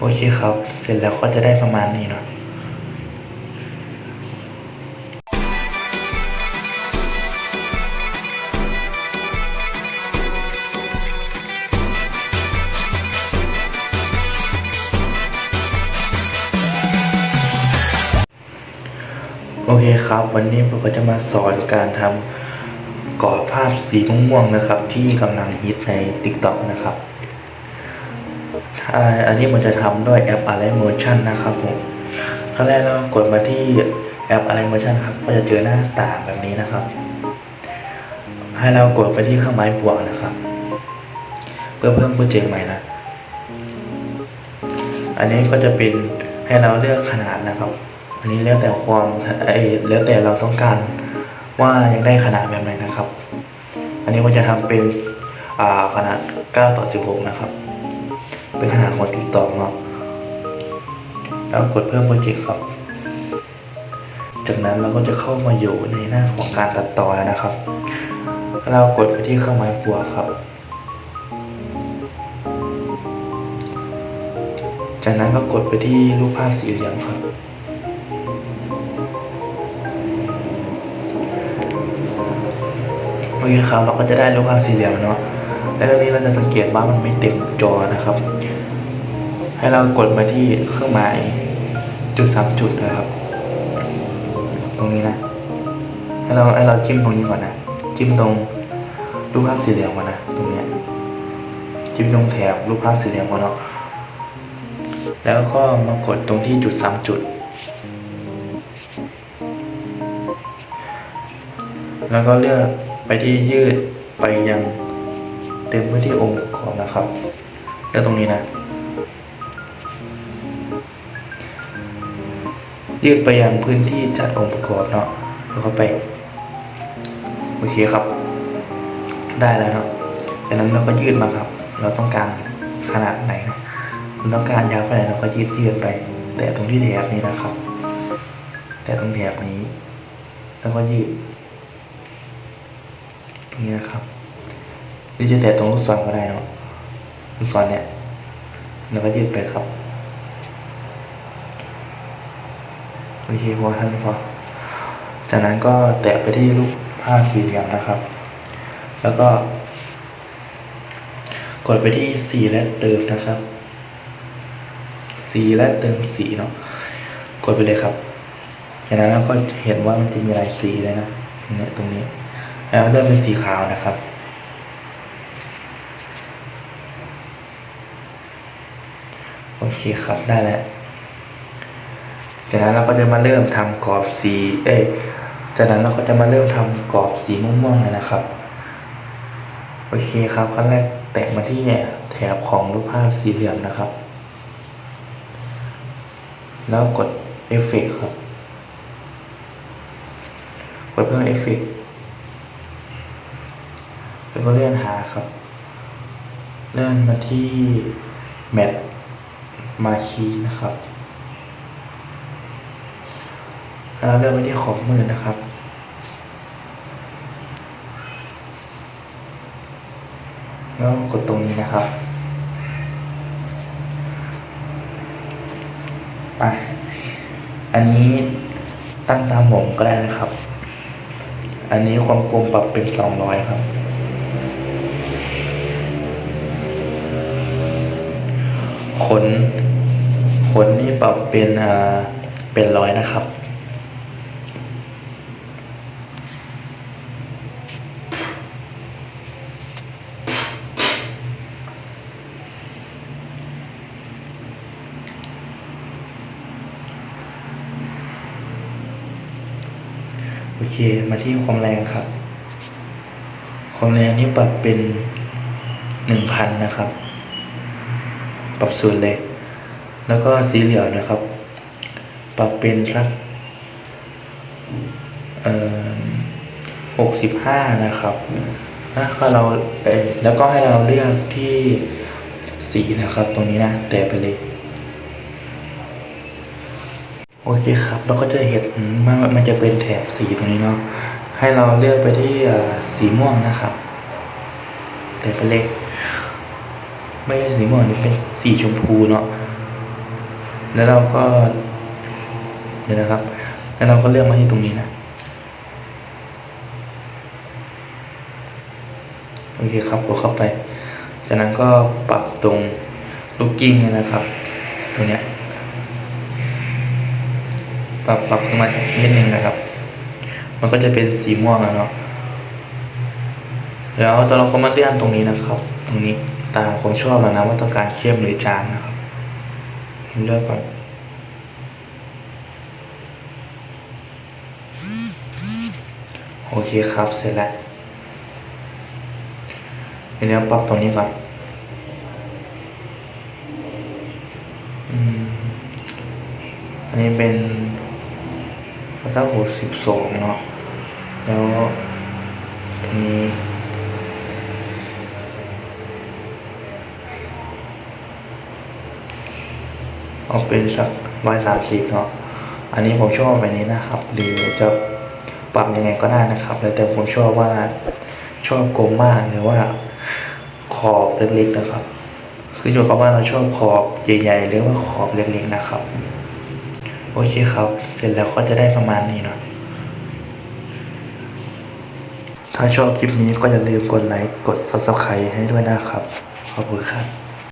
โอเคครับ เสร็จแล้วก็จะได้ประมาณนี้เนาะโอเคครับ วันนี้ผมก็จะมาสอนการทำกรอบภาพสีม่วงๆนะครับ ที่กำลังฮิตใน TikTok นะครับ อันนี้มันจะทำด้วยแอป Align Motion นะครับผมขั้นแรกเรากดมาที่แอป Align Motion ครับก็จะเจอหน้าต่างแบบนี้นะครับ ให้เรากดไปที่เครื่องหมายบวกนะครับ เพื่อเพิ่มโปรเจกต์ใหม่นะ อันนี้ก็จะเป็นให้เราเลือกขนาดนะครับ อันนี้แล้วแต่ความไอ้แล้วแต่เราต้องการว่าอยากได้ขนาดแบบไหนนะครับ อันนี้ก็จะทำเป็นขนาด 9 ต่อ 16 นะครับ เป็นขนาดของติ๊กต็อกเนาะแล้วกดเพิ่มโปรเจกต์ครับ จากนั้นเราก็จะเข้ามาอยู่ในหน้าของการตัดต่อแล้วนะครับ เรากดไปที่เครื่องหมายบวกครับ จากนั้นก็กดไปที่รูปภาพสี่เหลี่ยมครับโอเคครับเราก็จะได้รูปภาพสี่เหลี่ยมเนาะ แล้วตรงนี้เราจะสังเกตว่ามันไม่เต็มจอนะครับ ให้เรากดมาที่เครื่องหมายจุดสามจุดนะครับ ตรงนี้นะ ให้เราให้เราจิ้มตรงนี้ก่อนนะ จิ้มตรงรูปภาพสี่เหลี่ยมก่อนนะ ตรงเนี้ย จิ้มตรงแถบรูปภาพสี่เหลี่ยมก่อนเนาะ แล้วก็มากดตรงที่จุดสามจุด แล้วก็เลือกไปที่ยืดไปยัง เต็มพื้นที่องค์ประกอบนะครับเลือกตรงนี้นะ ยืดไปยังพื้นที่จัดองค์ประกอบเนาะแล้วก็ไปโอเคครับ ได้แล้วเนาะจากนั้นเราก็ยืดมาครับ เราต้องการขนาดไหนนะเราต้องการยาวเท่าไหร่เราก็ยืดยืดไป แต่ตรงที่แถบนี้นะครับ แต่ตรงแถบนี้แล้วก็ยืดตรงนี้นะครับ หรือจะแต่ตรงลูกศรก็ได้เนาะลูกศรเนี่ยแล้วก็ยืดไปครับโอเคพอท่านพอจากนั้นก็แตะไปที่รูปภาสี่เหลี่ยมนะครับ แล้วก็ กดไปที่สีและเติมนะครับสีและเติมสีเนาะกดไปเลยครับจากนั้นเราก็เห็นว่ามันจะมีลายสีเลยนะตรงเนี้ยตรงนี้ แล้วเริ่มเป็นสีขาวนะครับ โอ เคครับได้แล้วจากนั้นเราก็จะมาเริ่มทำกรอบสีเอ้ยจากนั้นเราก็จะมาเริ่มทำกรอบสีม่วงๆเลยนะครับโอเคครับขั้นแรกแตะมาที่แถบของรูปภาพสี่เหลี่ยมนะครับ แล้วกดเอฟเฟกครับ กดเพิ่มเอฟเฟกแล้วก็เลื่อนหาครับ เลื่อนมาที่แมท มาคีนะครับ แล้วเลื่อนไปที่ของมือนะครับ แล้วกดตรงนี้นะครับไปอันนี้ตั้งตามหม่งก็ได้นะครับ อันนี้ความกลมปรับเป็นสองร้อยครับ ขน ขนนี่ปรับเป็นเป็นร้อยนะครับ โอเค มาที่ความแรงครับ ความแรงนี่ปรับเป็นหนึ่งพันนะครับ ปรับศูนย์เลย แล้วก็สีเหลืองนะครับ ปรับเป็นสักเออหกสิบห้านะครับถ้าเราเอแล้วก็ให้เราเลือกที่สีนะครับตรงนี้นะ แต่ไปเลย โอเคครับ เราก็จะเห็นมันมันจะเป็นแถบสีตรงนี้เนาะให้เราเลือกไปที่สีม่วงนะครับ แต่เป็นเล็กไม่ใช่สีม่วงนี่เป็นสีชมพูเนาะ แล้วเราก็ เดี๋ยวนะครับ แล้วเราก็เลือกมาที่ตรงนี้นะ โอเคครับ กดเข้าไป จากนั้นก็ปรับตรงลูกกิ้งเนี่ยนะครับ ตรงเนี้ย ปรับปรับขึ้นมานิดนึงนะครับ มันก็จะเป็นสีม่วงอะเนาะ แล้วตอนเราก็มาเลื่อนตรงนี้นะครับ ตรงนี้ตามความชอบนะว่าต้องการเข้มหรือจางนะครับ เลือกก่อนโอเคครับ เสร็จแล้วเดี๋ยวปรับตรงนี้ก่อนอันนี้เป็นภาษาหกสิบสองเนาะแล้วทีนี้ เอาเป็นสักร้อยสามสิบเนาะอันนี้ผมชอบแบบนี้นะครับ หรือจะปรับยังไงก็ได้นะครับแล้วแต่ผมชอบว่าชอบกลมมากหรือว่าขอบเล็กๆนะครับคืออยู่กับว่าเราชอบขอบใหญ่ๆหรือว่าขอบเล็กๆนะครับ โอเคครับ เสร็จแล้วก็จะได้ประมาณนี้เนาะถ้าชอบคลิปนี้ก็อย่าลืมกดไลค์กด subscribe ให้ด้วยนะครับ ขอบคุณครับ